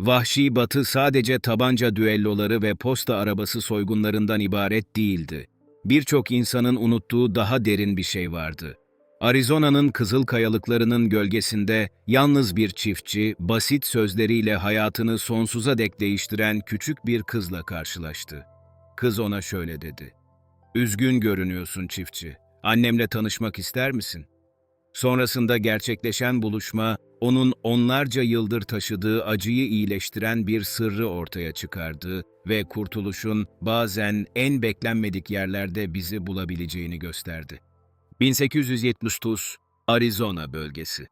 Vahşi Batı sadece tabanca düelloları ve posta arabası soygunlarından ibaret değildi. Birçok insanın unuttuğu daha derin bir şey vardı. Arizona'nın kızıl kayalıklarının gölgesinde yalnız bir çiftçi, basit sözleriyle hayatını sonsuza dek değiştiren küçük bir kızla karşılaştı. Kız ona şöyle dedi. Üzgün görünüyorsun çiftçi. Annemle tanışmak ister misin? Sonrasında gerçekleşen buluşma, onun onlarca yıldır taşıdığı acıyı iyileştiren bir sırrı ortaya çıkardı ve kurtuluşun bazen en beklenmedik yerlerde bizi bulabileceğini gösterdi. 1879 Arizona bölgesi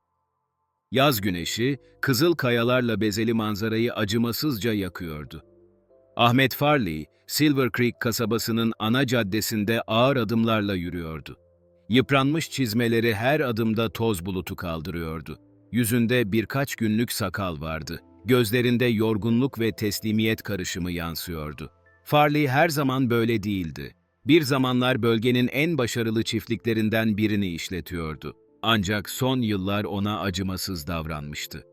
Yaz güneşi, kızıl kayalarla bezeli manzarayı acımasızca yakıyordu. Ahmet Farley, Silver Creek kasabasının ana caddesinde ağır adımlarla yürüyordu. Yıpranmış çizmeleri her adımda toz bulutu kaldırıyordu. Yüzünde birkaç günlük sakal vardı. Gözlerinde yorgunluk ve teslimiyet karışımı yansıyordu. Farley her zaman böyle değildi. Bir zamanlar bölgenin en başarılı çiftliklerinden birini işletiyordu. Ancak son yıllar ona acımasız davranmıştı.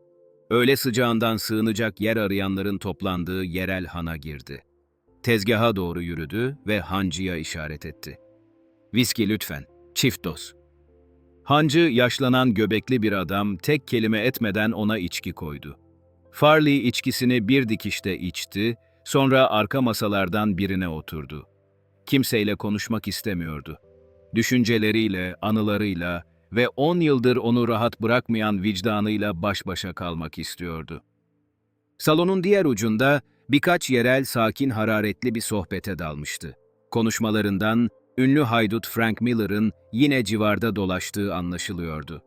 Öğle sıcağından sığınacak yer arayanların toplandığı yerel hana girdi. Tezgaha doğru yürüdü ve hancıya işaret etti. Viski lütfen, çift doz. Hancı yaşlanan göbekli bir adam tek kelime etmeden ona içki koydu. Farley içkisini bir dikişte içti, sonra arka masalardan birine oturdu. Kimseyle konuşmak istemiyordu. Düşünceleriyle, anılarıyla ve on yıldır onu rahat bırakmayan vicdanıyla baş başa kalmak istiyordu. Salonun diğer ucunda birkaç yerel sakin hararetli bir sohbete dalmıştı. Konuşmalarından ünlü haydut Frank Miller'ın yine civarda dolaştığı anlaşılıyordu.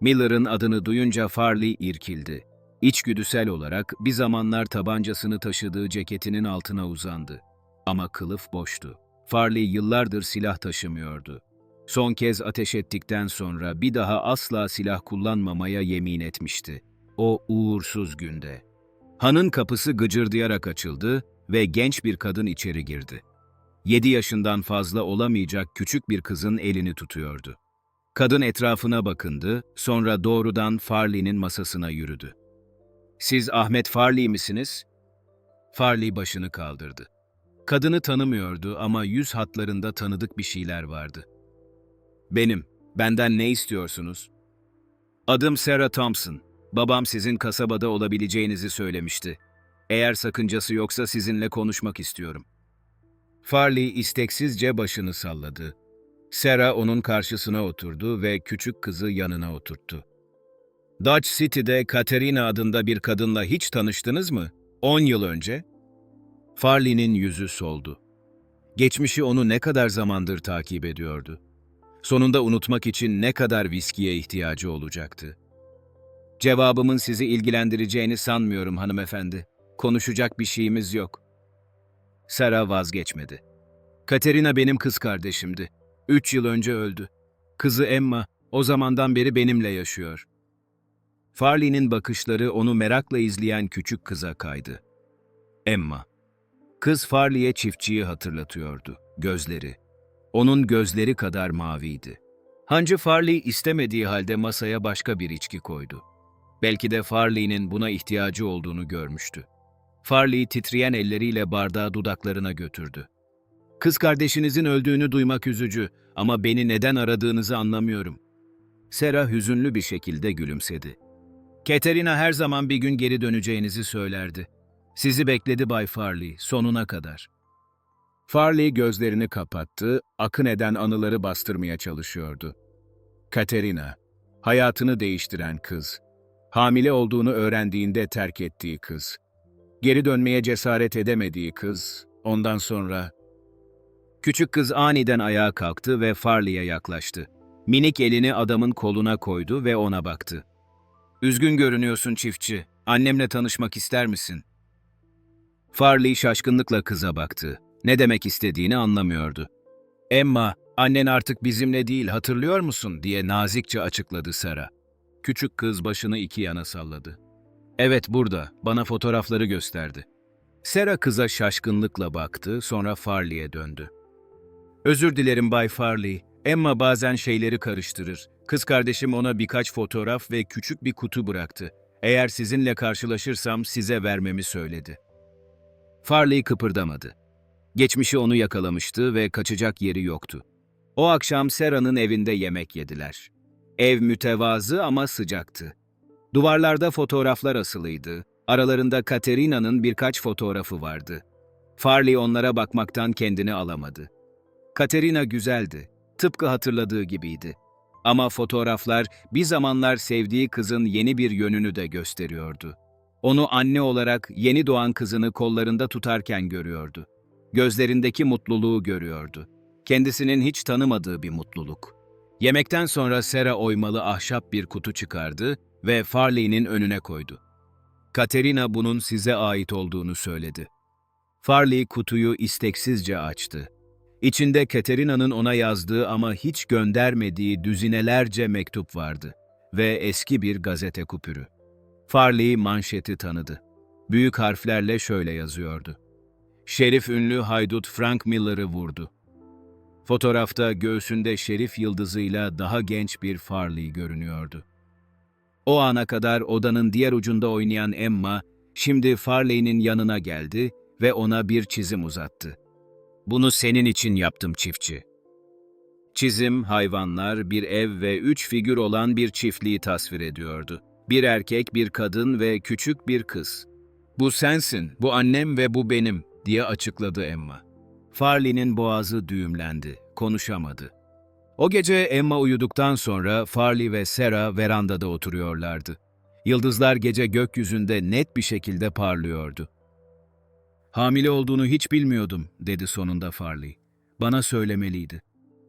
Miller'ın adını duyunca Farley irkildi. İçgüdüsel olarak bir zamanlar tabancasını taşıdığı ceketinin altına uzandı. Ama kılıf boştu. Farley yıllardır silah taşımıyordu. Son kez ateş ettikten sonra bir daha asla silah kullanmamaya yemin etmişti. O uğursuz günde. Hanın kapısı gıcırdayarak açıldı ve genç bir kadın içeri girdi. Yedi yaşından fazla olamayacak küçük bir kızın elini tutuyordu. Kadın etrafına bakındı, sonra doğrudan Farley'nin masasına yürüdü. ''Siz Ahmet Farley misiniz?'' Farley başını kaldırdı. Kadını tanımıyordu ama yüz hatlarında tanıdık bir şeyler vardı. ''Benim, benden ne istiyorsunuz?'' ''Adım Sarah Thompson. Babam sizin kasabada olabileceğinizi söylemişti. Eğer sakıncası yoksa sizinle konuşmak istiyorum.'' Farley isteksizce başını salladı. Sarah onun karşısına oturdu ve küçük kızı yanına oturttu. Dutch City'de Katerina adında bir kadınla hiç tanıştınız mı? 10 yıl önce? Farley'nin yüzü soldu. Geçmişi onu ne kadar zamandır takip ediyordu. Sonunda unutmak için ne kadar viskiye ihtiyacı olacaktı. Cevabımın sizi ilgilendireceğini sanmıyorum hanımefendi. Konuşacak bir şeyimiz yok. Sara vazgeçmedi. Katerina benim kız kardeşimdi. Üç yıl önce öldü. Kızı Emma o zamandan beri benimle yaşıyor. Farley'nin bakışları onu merakla izleyen küçük kıza kaydı. Emma. Kız Farley'e çiftçiyi hatırlatıyordu. Gözleri. Onun gözleri kadar maviydi. Hancı Farley istemediği halde masaya başka bir içki koydu. Belki de Farley'nin buna ihtiyacı olduğunu görmüştü. Farley titreyen elleriyle bardağı dudaklarına götürdü. Kız kardeşinizin öldüğünü duymak üzücü ama beni neden aradığınızı anlamıyorum. Sera hüzünlü bir şekilde gülümsedi. Katerina her zaman bir gün geri döneceğinizi söylerdi. Sizi bekledi Bay Farley, sonuna kadar. Farley gözlerini kapattı, akın eden anıları bastırmaya çalışıyordu. Katerina, hayatını değiştiren kız. Hamile olduğunu öğrendiğinde terk ettiği kız. Geri dönmeye cesaret edemediği kız. Ondan sonra... Küçük kız aniden ayağa kalktı ve Farley'e yaklaştı. Minik elini adamın koluna koydu ve ona baktı. Üzgün görünüyorsun çiftçi. Annemle tanışmak ister misin? Farley şaşkınlıkla kıza baktı. Ne demek istediğini anlamıyordu. Emma, annen artık bizimle değil hatırlıyor musun diye nazikçe açıkladı Sara. Küçük kız başını iki yana salladı. Evet burada, bana fotoğrafları gösterdi. Sera kıza şaşkınlıkla baktı, sonra Farley'e döndü. Özür dilerim Bay Farley, Emma bazen şeyleri karıştırır. Kız kardeşim ona birkaç fotoğraf ve küçük bir kutu bıraktı. Eğer sizinle karşılaşırsam size vermemi söyledi. Farley kıpırdamadı. Geçmişi onu yakalamıştı ve kaçacak yeri yoktu. O akşam Sera'nın evinde yemek yediler. Ev mütevazı ama sıcaktı. Duvarlarda fotoğraflar asılıydı. Aralarında Katerina'nın birkaç fotoğrafı vardı. Farley onlara bakmaktan kendini alamadı. Katerina güzeldi. Tıpkı hatırladığı gibiydi. Ama fotoğraflar bir zamanlar sevdiği kızın yeni bir yönünü de gösteriyordu. Onu anne olarak yeni doğan kızını kollarında tutarken görüyordu. Gözlerindeki mutluluğu görüyordu. Kendisinin hiç tanımadığı bir mutluluk. Yemekten sonra Sera oymalı ahşap bir kutu çıkardı ve Farley'nin önüne koydu. Katerina bunun size ait olduğunu söyledi. Farley kutuyu isteksizce açtı. İçinde Katerina'nın ona yazdığı ama hiç göndermediği düzinelerce mektup vardı ve eski bir gazete kupürü. Farley manşeti tanıdı. Büyük harflerle şöyle yazıyordu. Şerif ünlü haydut Frank Miller'ı vurdu. Fotoğrafta göğsünde şerif yıldızıyla daha genç bir Farley görünüyordu. O ana kadar odanın diğer ucunda oynayan Emma, şimdi Farley'nin yanına geldi ve ona bir çizim uzattı. Bunu senin için yaptım çiftçi. Çizim, hayvanlar, bir ev ve üç figür olan bir çiftliği tasvir ediyordu. Bir erkek, bir kadın ve küçük bir kız. Bu sensin, bu annem ve bu benim, diye açıkladı Emma. Farley'nin boğazı düğümlendi, konuşamadı. O gece Emma uyuduktan sonra Farley ve Sarah verandada oturuyorlardı. Yıldızlar gece gökyüzünde net bir şekilde parlıyordu. Hamile olduğunu hiç bilmiyordum, dedi sonunda Farley. Bana söylemeliydi.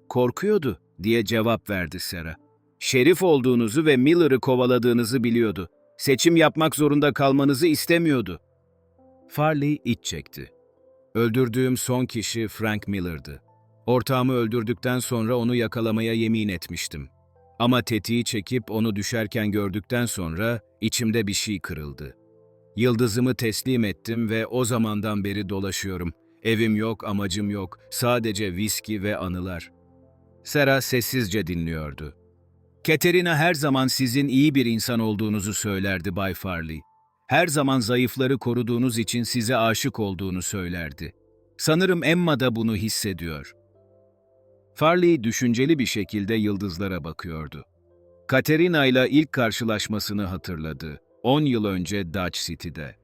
Korkuyordu, diye cevap verdi Sarah. Şerif olduğunuzu ve Miller'ı kovaladığınızı biliyordu. Seçim yapmak zorunda kalmanızı istemiyordu. Farley iç çekti. Öldürdüğüm son kişi Frank Miller'dı. Ortağımı öldürdükten sonra onu yakalamaya yemin etmiştim. Ama tetiği çekip onu düşerken gördükten sonra içimde bir şey kırıldı. Yıldızımı teslim ettim ve o zamandan beri dolaşıyorum. Evim yok, amacım yok. Sadece viski ve anılar. Sera sessizce dinliyordu. Katerina her zaman sizin iyi bir insan olduğunuzu söylerdi Bay Farley. Her zaman zayıfları koruduğunuz için size aşık olduğunu söylerdi. Sanırım Emma da bunu hissediyor. Farley düşünceli bir şekilde yıldızlara bakıyordu. Katerina ile ilk karşılaşmasını hatırladı. 10 yıl önce Dutch City'de.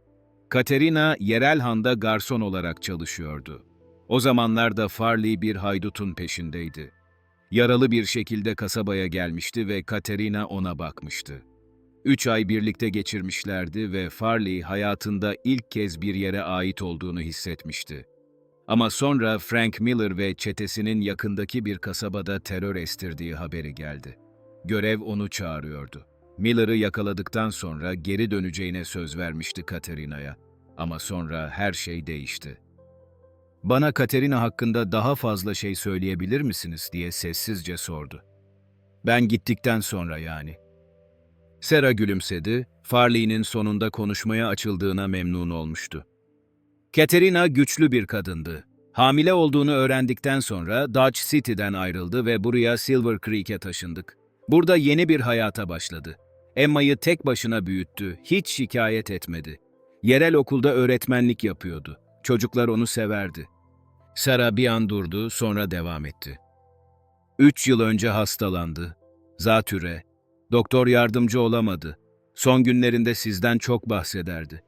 Katerina yerel handa garson olarak çalışıyordu. O zamanlarda Farley bir haydutun peşindeydi. Yaralı bir şekilde kasabaya gelmişti ve Katerina ona bakmıştı. Üç ay birlikte geçirmişlerdi ve Farley hayatında ilk kez bir yere ait olduğunu hissetmişti. Ama sonra Frank Miller ve çetesinin yakındaki bir kasabada terör estirdiği haberi geldi. Görev onu çağırıyordu. Miller'ı yakaladıktan sonra geri döneceğine söz vermişti Katerina'ya. Ama sonra her şey değişti. Bana Katerina hakkında daha fazla şey söyleyebilir misiniz diye sessizce sordu. Ben gittikten sonra yani. Sera gülümsedi, Farley'nin sonunda konuşmaya açıldığına memnun olmuştu. Katerina güçlü bir kadındı. Hamile olduğunu öğrendikten sonra Dodge City'den ayrıldı ve buraya Silver Creek'e taşındık. Burada yeni bir hayata başladı. Emma'yı tek başına büyüttü, hiç şikayet etmedi. Yerel okulda öğretmenlik yapıyordu. Çocuklar onu severdi. Sara bir an durdu, sonra devam etti. Üç yıl önce hastalandı. Zatüre. Doktor yardımcı olamadı. Son günlerinde sizden çok bahsederdi.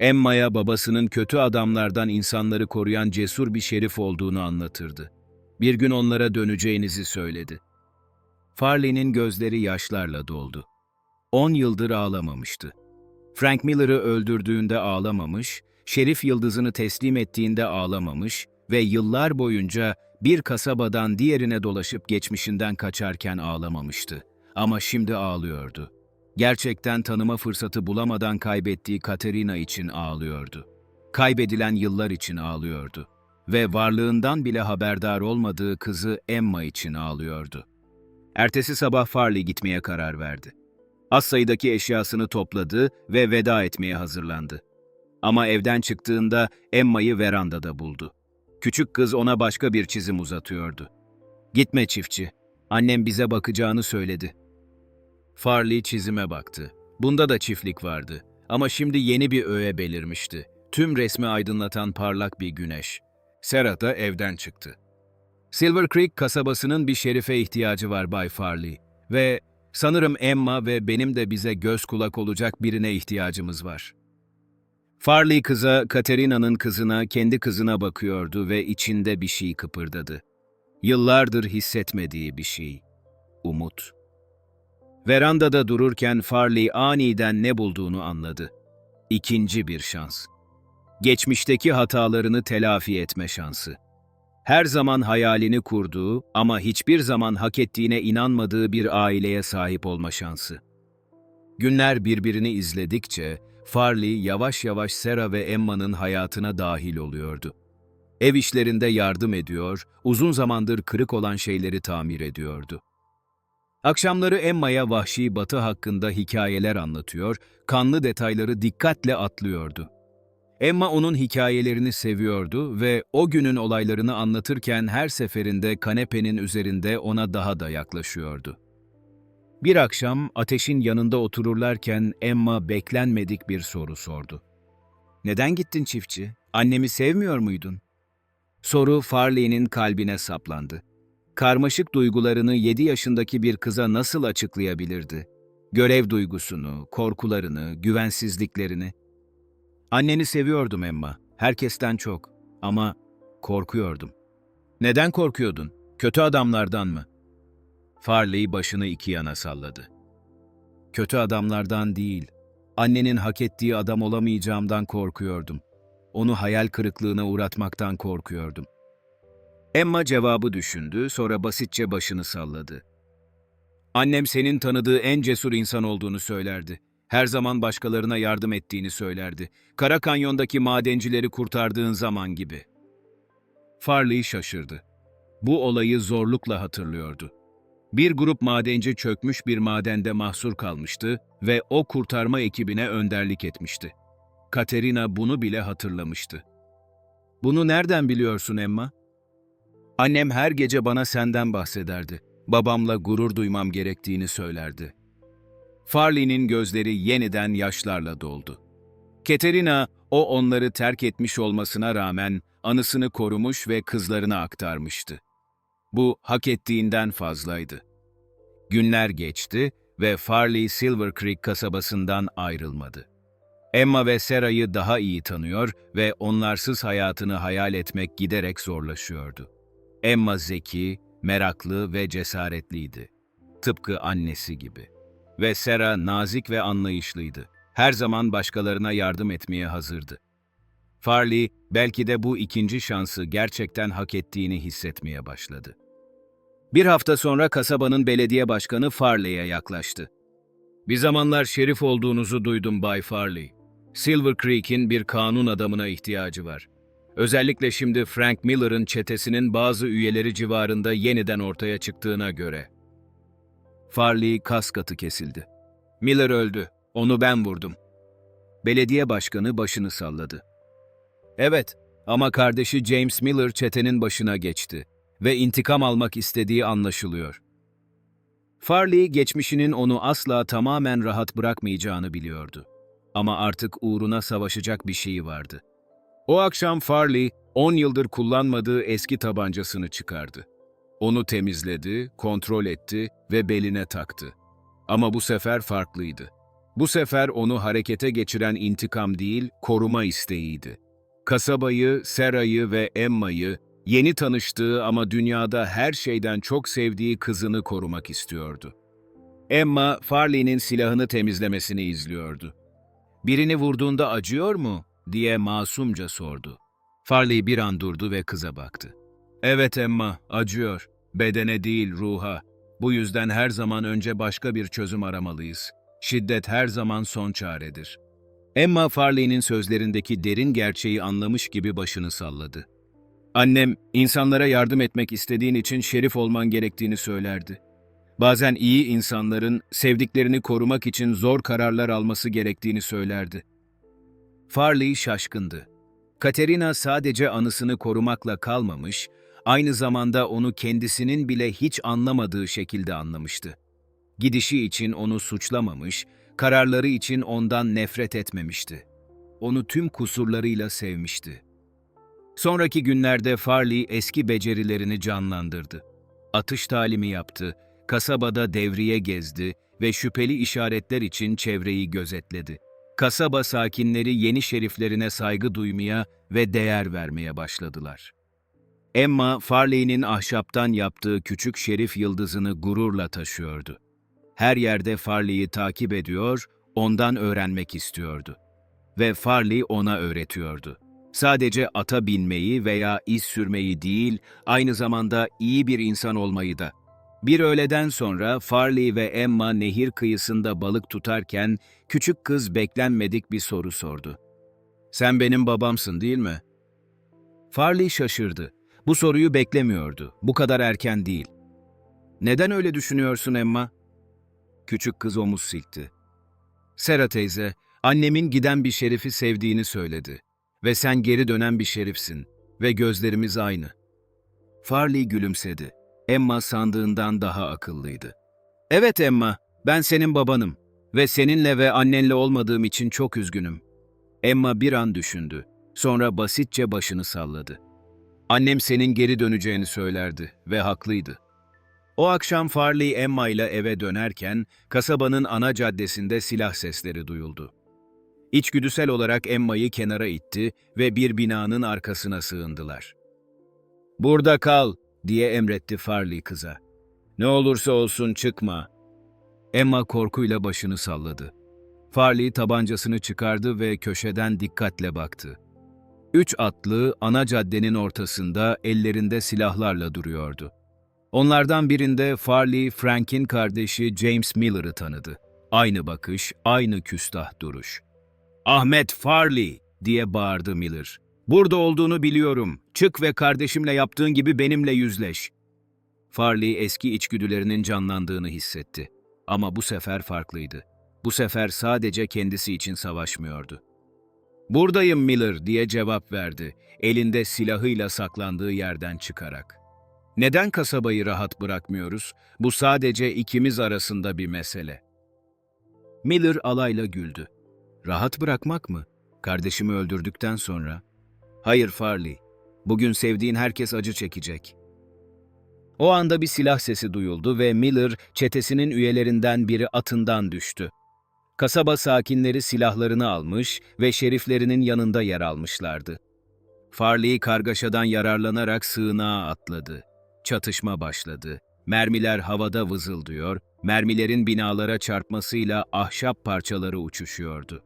Emma'ya babasının kötü adamlardan insanları koruyan cesur bir şerif olduğunu anlatırdı. Bir gün onlara döneceğinizi söyledi. Farley'nin gözleri yaşlarla doldu. On yıldır ağlamamıştı. Frank Miller'ı öldürdüğünde ağlamamış, Şerif Yıldız'ını teslim ettiğinde ağlamamış ve yıllar boyunca bir kasabadan diğerine dolaşıp geçmişinden kaçarken ağlamamıştı. Ama şimdi ağlıyordu. Gerçekten tanıma fırsatı bulamadan kaybettiği Katerina için ağlıyordu. Kaybedilen yıllar için ağlıyordu. Ve varlığından bile haberdar olmadığı kızı Emma için ağlıyordu. Ertesi sabah Farley gitmeye karar verdi. Az sayıdaki eşyasını topladı ve veda etmeye hazırlandı. Ama evden çıktığında Emma'yı verandada buldu. Küçük kız ona başka bir çizim uzatıyordu. Gitme çiftçi, annem bize bakacağını söyledi. Farley çizime baktı. Bunda da çiftlik vardı. Ama şimdi yeni bir öğe belirmişti. Tüm resmi aydınlatan parlak bir güneş. Sarah da evden çıktı. Silver Creek kasabasının bir şerife ihtiyacı var Bay Farley. Ve sanırım Emma ve benim de bize göz kulak olacak birine ihtiyacımız var. Farley kıza, Katerina'nın kızına, kendi kızına bakıyordu ve içinde bir şey kıpırdadı. Yıllardır hissetmediği bir şey. Umut. Verandada dururken Farley aniden ne bulduğunu anladı. İkinci bir şans. Geçmişteki hatalarını telafi etme şansı. Her zaman hayalini kurduğu ama hiçbir zaman hak ettiğine inanmadığı bir aileye sahip olma şansı. Günler birbirini izledikçe Farley yavaş yavaş Sarah ve Emma'nın hayatına dahil oluyordu. Ev işlerinde yardım ediyor, uzun zamandır kırık olan şeyleri tamir ediyordu. Akşamları Emma'ya vahşi batı hakkında hikayeler anlatıyor, kanlı detayları dikkatle atlıyordu. Emma onun hikayelerini seviyordu ve o günün olaylarını anlatırken her seferinde kanepenin üzerinde ona daha da yaklaşıyordu. Bir akşam ateşin yanında otururlarken Emma beklenmedik bir soru sordu. Neden gittin çiftçi? Annemi sevmiyor muydun? Soru Farley'nin kalbine saplandı. Karmaşık duygularını 7 yaşındaki bir kıza nasıl açıklayabilirdi? Görev duygusunu, korkularını, güvensizliklerini. Anneni seviyordum Emma, herkesten çok ama korkuyordum. Neden korkuyordun? Kötü adamlardan mı? Farley başını iki yana salladı. Kötü adamlardan değil, annenin hak ettiği adam olamayacağımdan korkuyordum. Onu hayal kırıklığına uğratmaktan korkuyordum. Emma cevabı düşündü, sonra basitçe başını salladı. Annem senin tanıdığı en cesur insan olduğunu söylerdi. Her zaman başkalarına yardım ettiğini söylerdi. Kara Kanyon'daki madencileri kurtardığın zaman gibi. Farley şaşırdı. Bu olayı zorlukla hatırlıyordu. Bir grup madenci çökmüş bir madende mahsur kalmıştı ve o kurtarma ekibine önderlik etmişti. Katerina bunu bile hatırlamıştı. Bunu nereden biliyorsun Emma? Annem her gece bana senden bahsederdi. Babamla gurur duymam gerektiğini söylerdi. Farley'nin gözleri yeniden yaşlarla doldu. Katerina, o onları terk etmiş olmasına rağmen anısını korumuş ve kızlarına aktarmıştı. Bu hak ettiğinden fazlaydı. Günler geçti ve Farley Silver Creek kasabasından ayrılmadı. Emma ve Sarah'yı daha iyi tanıyor ve onlarsız hayatını hayal etmek giderek zorlaşıyordu. Emma zeki, meraklı ve cesaretliydi. Tıpkı annesi gibi. Ve Sarah nazik ve anlayışlıydı. Her zaman başkalarına yardım etmeye hazırdı. Farley belki de bu ikinci şansı gerçekten hak ettiğini hissetmeye başladı. Bir hafta sonra kasabanın belediye başkanı Farley'e yaklaştı. Bir zamanlar şerif olduğunuzu duydum Bay Farley. Silver Creek'in bir kanun adamına ihtiyacı var. Özellikle şimdi Frank Miller'ın çetesinin bazı üyeleri civarında yeniden ortaya çıktığına göre. Farley kas katı kesildi. Miller öldü. Onu ben vurdum. Belediye başkanı başını salladı. Evet ama kardeşi James Miller çetenin başına geçti ve intikam almak istediği anlaşılıyor. Farley geçmişinin onu asla tamamen rahat bırakmayacağını biliyordu. Ama artık uğruna savaşacak bir şey vardı. O akşam Farley, 10 yıldır kullanmadığı eski tabancasını çıkardı. Onu temizledi, kontrol etti ve beline taktı. Ama bu sefer farklıydı. Bu sefer onu harekete geçiren intikam değil, koruma isteğiydi. Kasabayı, Sarah'yı ve Emma'yı, yeni tanıştığı ama dünyada her şeyden çok sevdiği kızını korumak istiyordu. Emma, Farley'nin silahını temizlemesini izliyordu. Birini vurduğunda acıyor mu? diye masumca sordu. Farley bir an durdu ve kıza baktı. Evet Emma, acıyor. Bedene değil, ruha. Bu yüzden her zaman önce başka bir çözüm aramalıyız. Şiddet her zaman son çaredir. Emma Farley'nin sözlerindeki derin gerçeği anlamış gibi başını salladı. Annem, insanlara yardım etmek istediğin için şerif olman gerektiğini söylerdi. Bazen iyi insanların sevdiklerini korumak için zor kararlar alması gerektiğini söylerdi. Farley şaşkındı. Katerina sadece anısını korumakla kalmamış, aynı zamanda onu kendisinin bile hiç anlamadığı şekilde anlamıştı. Gidişi için onu suçlamamış, kararları için ondan nefret etmemişti. Onu tüm kusurlarıyla sevmişti. Sonraki günlerde Farley eski becerilerini canlandırdı. Atış talimi yaptı, kasabada devriye gezdi ve şüpheli işaretler için çevreyi gözetledi. Kasaba sakinleri yeni şeriflerine saygı duymaya ve değer vermeye başladılar. Emma, Farley'nin ahşaptan yaptığı küçük şerif yıldızını gururla taşıyordu. Her yerde Farley'i takip ediyor, ondan öğrenmek istiyordu. Ve Farley ona öğretiyordu. Sadece ata binmeyi veya iz sürmeyi değil, aynı zamanda iyi bir insan olmayı da. Bir öğleden sonra Farley ve Emma nehir kıyısında balık tutarken küçük kız beklenmedik bir soru sordu. Sen benim babamsın değil mi? Farley şaşırdı. Bu soruyu beklemiyordu. Bu kadar erken değil. Neden öyle düşünüyorsun Emma? Küçük kız omuz silkti. Sera teyze, annemin giden bir şerifi sevdiğini söyledi. Ve sen geri dönen bir şerifsin. Ve gözlerimiz aynı. Farley gülümsedi. Emma sandığından daha akıllıydı. Evet Emma, ben senin babanım. Ve seninle ve annenle olmadığım için çok üzgünüm. Emma bir an düşündü. Sonra basitçe başını salladı. Annem senin geri döneceğini söylerdi ve haklıydı. O akşam Farley Emma ile eve dönerken kasabanın ana caddesinde silah sesleri duyuldu. İçgüdüsel olarak Emma'yı kenara itti ve bir binanın arkasına sığındılar. "Burada kal." Diye emretti Farley kıza. "Ne olursa olsun çıkma." Emma korkuyla başını salladı. Farley tabancasını çıkardı ve köşeden dikkatle baktı. Üç atlı ana caddenin ortasında ellerinde silahlarla duruyordu. Onlardan birinde Farley, Frank'in kardeşi James Miller'ı tanıdı. Aynı bakış, aynı küstah duruş. Ahmet Farley diye bağırdı Miller. Burada olduğunu biliyorum. Çık ve kardeşimle yaptığın gibi benimle yüzleş. Farley eski içgüdülerinin canlandığını hissetti. Ama bu sefer farklıydı. Bu sefer sadece kendisi için savaşmıyordu. Buradayım Miller diye cevap verdi, elinde silahıyla saklandığı yerden çıkarak. Neden kasabayı rahat bırakmıyoruz? Bu sadece ikimiz arasında bir mesele. Miller alayla güldü. Rahat bırakmak mı? Kardeşimi öldürdükten sonra. Hayır Farley. Bugün sevdiğin herkes acı çekecek. O anda bir silah sesi duyuldu ve Miller çetesinin üyelerinden biri atından düştü. Kasaba sakinleri silahlarını almış ve şeriflerinin yanında yer almışlardı. Farley kargaşadan yararlanarak sığınağa atladı. Çatışma başladı. Mermiler havada vızıldıyor, mermilerin binalara çarpmasıyla ahşap parçaları uçuşuyordu.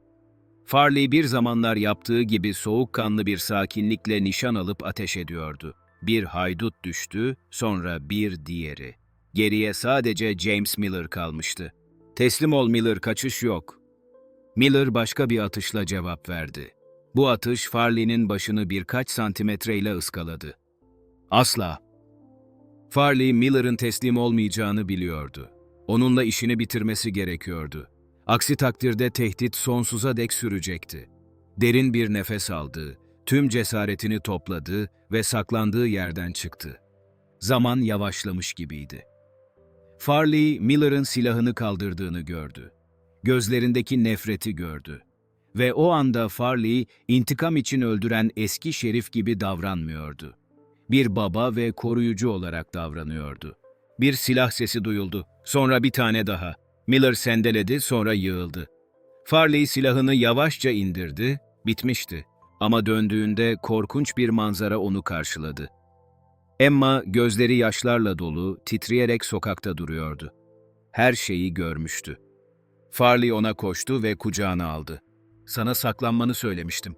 Farley bir zamanlar yaptığı gibi soğukkanlı bir sakinlikle nişan alıp ateş ediyordu. Bir haydut düştü, sonra bir diğeri. Geriye sadece James Miller kalmıştı. Teslim ol Miller, kaçış yok. Miller başka bir atışla cevap verdi. Bu atış Farley'nin başını birkaç santimetreyle ıskaladı. Asla. Farley, Miller'ın teslim olmayacağını biliyordu. Onunla işini bitirmesi gerekiyordu. Aksi takdirde tehdit sonsuza dek sürecekti. Derin bir nefes aldı, tüm cesaretini topladı ve saklandığı yerden çıktı. Zaman yavaşlamış gibiydi. Farley, Miller'ın silahını kaldırdığını gördü. Gözlerindeki nefreti gördü. Ve o anda Farley, intikam için öldüren eski şerif gibi davranmıyordu. Bir baba ve koruyucu olarak davranıyordu. Bir silah sesi duyuldu. Sonra bir tane daha. Miller sendeledi, sonra yığıldı. Farley silahını yavaşça indirdi, bitmişti. Ama döndüğünde korkunç bir manzara onu karşıladı. Emma gözleri yaşlarla dolu, titreyerek sokakta duruyordu. Her şeyi görmüştü. Farley ona koştu ve kucağına aldı. Sana saklanmanı söylemiştim.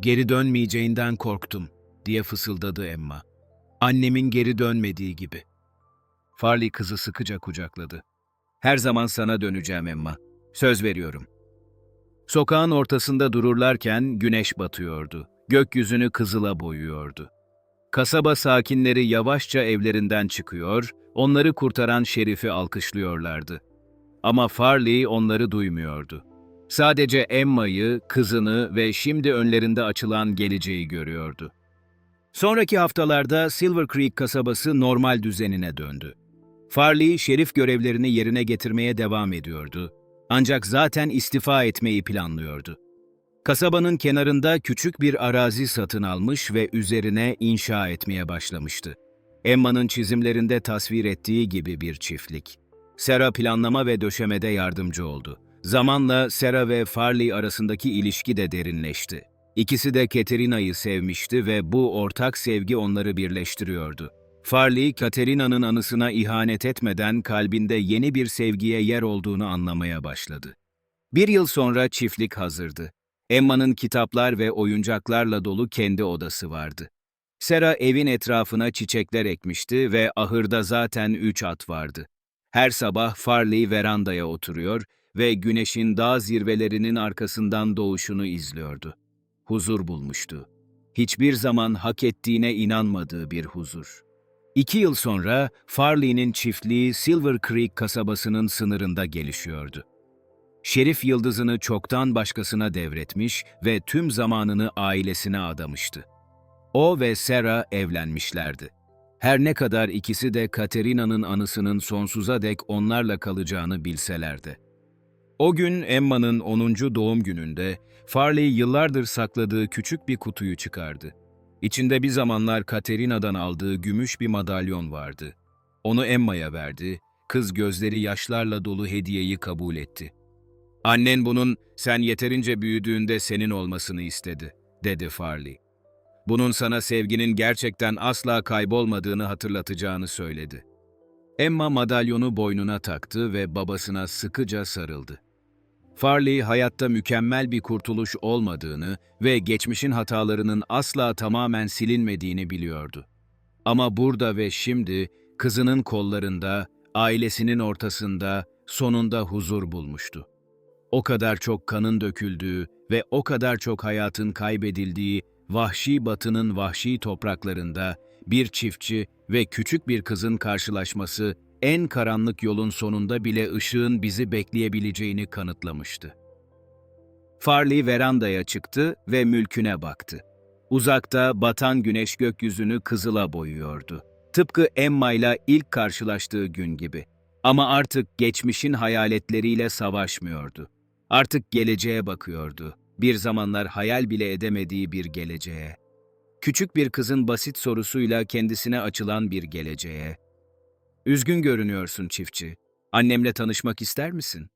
Geri dönmeyeceğinden korktum, diye fısıldadı Emma. Annemin geri dönmediği gibi. Farley kızı sıkıca kucakladı. Her zaman sana döneceğim Emma. Söz veriyorum. Sokağın ortasında dururlarken güneş batıyordu. Gökyüzünü kızıla boyuyordu. Kasaba sakinleri yavaşça evlerinden çıkıyor, onları kurtaran şerifi alkışlıyorlardı. Ama Farley onları duymuyordu. Sadece Emma'yı, kızını ve şimdi önlerinde açılan geleceği görüyordu. Sonraki haftalarda Silver Creek kasabası normal düzenine döndü. Farley, şerif görevlerini yerine getirmeye devam ediyordu. Ancak zaten istifa etmeyi planlıyordu. Kasabanın kenarında küçük bir arazi satın almış ve üzerine inşa etmeye başlamıştı. Emma'nın çizimlerinde tasvir ettiği gibi bir çiftlik. Sera planlama ve döşemede yardımcı oldu. Zamanla Sera ve Farley arasındaki ilişki de derinleşti. İkisi de Katerina'yı sevmişti ve bu ortak sevgi onları birleştiriyordu. Farley, Katerina'nın anısına ihanet etmeden kalbinde yeni bir sevgiye yer olduğunu anlamaya başladı. Bir yıl sonra çiftlik hazırdı. Emma'nın kitaplar ve oyuncaklarla dolu kendi odası vardı. Sera evin etrafına çiçekler ekmişti ve ahırda zaten üç at vardı. Her sabah Farley verandaya oturuyor ve güneşin dağ zirvelerinin arkasından doğuşunu izliyordu. Huzur bulmuştu. Hiçbir zaman hak ettiğine inanmadığı bir huzur. İki yıl sonra Farley'nin çiftliği Silver Creek kasabasının sınırında gelişiyordu. Şerif yıldızını çoktan başkasına devretmiş ve tüm zamanını ailesine adamıştı. O ve Sarah evlenmişlerdi. Her ne kadar ikisi de Katerina'nın anısının sonsuza dek onlarla kalacağını bilseler de. O gün Emma'nın 10. doğum gününde Farley yıllardır sakladığı küçük bir kutuyu çıkardı. İçinde bir zamanlar Katerina'dan aldığı gümüş bir madalyon vardı. Onu Emma'ya verdi, kız gözleri yaşlarla dolu hediyeyi kabul etti. Annen bunun sen yeterince büyüdüğünde senin olmasını istedi, dedi Farley. Bunun sana sevginin gerçekten asla kaybolmadığını hatırlatacağını söyledi. Emma madalyonu boynuna taktı ve babasına sıkıca sarıldı. Farley hayatta mükemmel bir kurtuluş olmadığını ve geçmişin hatalarının asla tamamen silinmediğini biliyordu. Ama burada ve şimdi kızının kollarında, ailesinin ortasında sonunda huzur bulmuştu. O kadar çok kanın döküldüğü ve o kadar çok hayatın kaybedildiği vahşi batının vahşi topraklarında bir çiftçi ve küçük bir kızın karşılaşması en karanlık yolun sonunda bile ışığın bizi bekleyebileceğini kanıtlamıştı. Farley verandaya çıktı ve mülküne baktı. Uzakta batan güneş gökyüzünü kızıla boyuyordu. Tıpkı Emma ile ilk karşılaştığı gün gibi. Ama artık geçmişin hayaletleriyle savaşmıyordu. Artık geleceğe bakıyordu. Bir zamanlar hayal bile edemediği bir geleceğe. Küçük bir kızın basit sorusuyla kendisine açılan bir geleceğe. Üzgün görünüyorsun çiftçi. Annemle tanışmak ister misin?